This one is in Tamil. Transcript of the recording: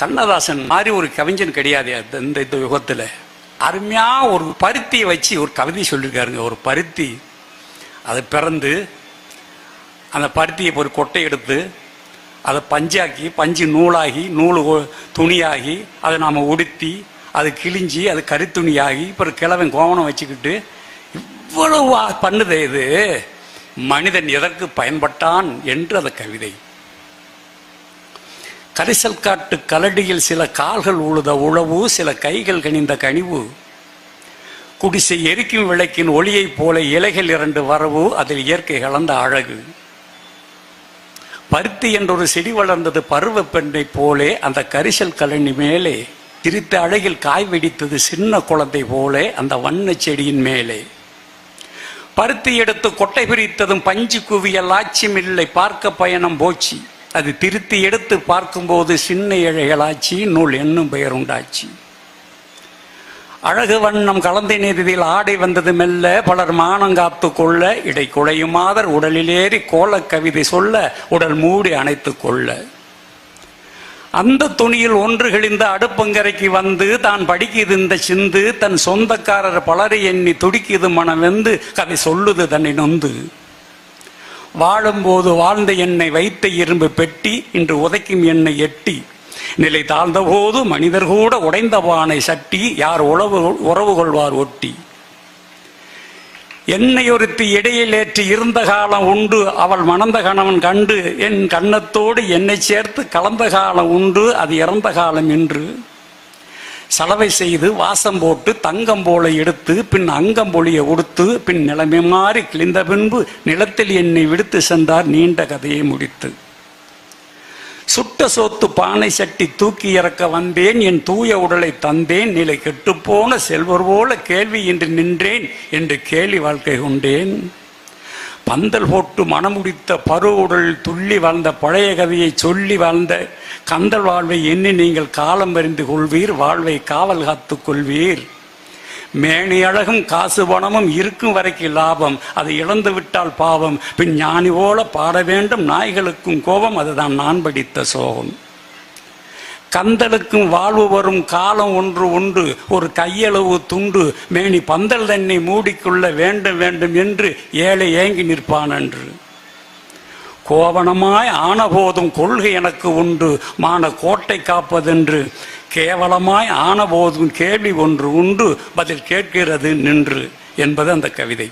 கண்ணதாசன் மாதிரி ஒரு கவிஞன் கிடையாது அந்த- இந்த இந்த யுகத்தில். அருமையாக ஒரு பருத்தியை வச்சு ஒரு கவிதை சொல்லியிருக்காருங்க ஒரு பருத்தி. அதை பிறந்து அந்த பருத்தியை ஒரு கொட்டை எடுத்து அதை பஞ்சாக்கி பஞ்சு நூலாகி நூல் துணியாகி அதை நாம் உடுத்தி அது கிழிஞ்சி அது கருத்துணியாகி இப்போ கிழவன் கோவணம் வச்சுக்கிட்டு இவ்வளவு பண்ணுதே இது. மனிதன் எதற்கு பயன்பட்டான் என்று அந்த கவிதை. கரிசல் காட்டு கலடியில் சில கால்கள் உழுத உழவு சில கைகள் கனிந்த கனிவு. குடிசை எரிக்கும் விளக்கின் ஒளியைப் போல இலைகள் இரண்டு வரவு அதில் இயற்கை கலந்த அழகு. பருத்தி என்றொரு செடி வளர்ந்தது பருவ பெண்ணை போலே அந்த கரிசல் கலனி மேலே. சிரித்த அழகில் காய் வெடித்தது சின்ன குழந்தை போலே அந்த வண்ண செடியின் மேலே. பருத்தி எடுத்து கொட்டை பிரித்ததும் பஞ்சு குவியல் ஆட்சிமில்லை பார்க்க பயணம் போச்சு. அது திருத்தி எடுத்து பார்க்கும்போது சின்ன இழைகளாச்சி நூல் என்னும் பெயர் உண்டாச்சு. அழகு வண்ணம் கலந்த நீதியில் ஆடை வந்தது மெல்ல பலர் மானம் காத்து கொள்ள இடை குழையுமாதர் உடலிலேறி கோலக் கவிதை சொல்ல உடல் மூடி அணைத்துக் கொள்ள. அந்த துணியில் ஒன்று கிழிந்த அடுப்பங்கரைக்கு வந்து தான் படிக்குது இந்த சிந்து தன் சொந்தக்காரர் பலரை எண்ணி துடிக்குது மனம் வெந்து கதை சொல்லுது தன்னை நொந்து. வாழும்போது வாழ்ந்த என்னை வைத்த இரும்பு பெட்டி இன்று உதைக்கும் என்னை எட்டி. நிலை தாழ்ந்த போது மனிதர் கூட உடைந்த பானை சட்டி யார் உழவு உறவு கொள்வார் ஒட்டி. என்னை ஒருத்தி இடையில் ஏற்றி இருந்த காலம் உண்டு அவள் மணந்த கணவன் கண்டு என் கன்னத்தோடு என்னை சேர்த்து கலந்த காலம் உண்டு அது இறந்த காலம் என்று. சலவை செய்து வாசம் போட்டு தங்கம் போல எடுத்து பின் அங்கம் பொழிய உடுத்து பின் நிலைமை மாறி கிழிந்த பின்பு நிலத்தில் என்னை விடுத்து சென்றார் நீண்ட கதையை முடித்து. சுட்ட சோத்து பானை சட்டி தூக்கி இறக்க வந்தேன் என் தூய உடலை தந்தேன் நிலை கெட்டுப்போன செல்வர் போல கேள்வி என்று நின்றேன் என்று கேலி வாழ்க்கை கொண்டேன். பந்தல் போட்டு மனமுடித்த பரு உடல் துள்ளி வாழ்ந்த பழைய கதையை சொல்லி வாழ்ந்த கந்தல் வாழ்வை எண்ணி நீங்கள் காலம் அறிந்து கொள்வீர் வாழ்வை காவல் காத்து கொள்வீர். மேனி அழகும் காசு பணமும் இருக்கும் வரைக்கும் லாபம். அதை இழந்து விட்டால் பாவம். பின் ஞானி போல பாட வேண்டும். நாய்களுக்கும் கோபம் அதுதான் நான் படித்த சோகம். கந்தலுக்கும் வாழ்வு வரும் காலம் ஒன்று உண்டு. ஒரு கையளவு துண்டு. மேனி பந்தல் தன்னை மூடிக்கொள்ள வேண்டும் வேண்டும் என்று ஏழை ஏங்கி நிற்பான் என்று கோவணமாய் ஆனபோதும் கொள்கை எனக்கு உண்டு. மான கோட்டை காப்பதென்று கேவலமாய் ஆனபோதும் கேள்வி ஒன்று உண்டு. பதில் கேட்கிறது நின்று என்பது அந்த கவிதை.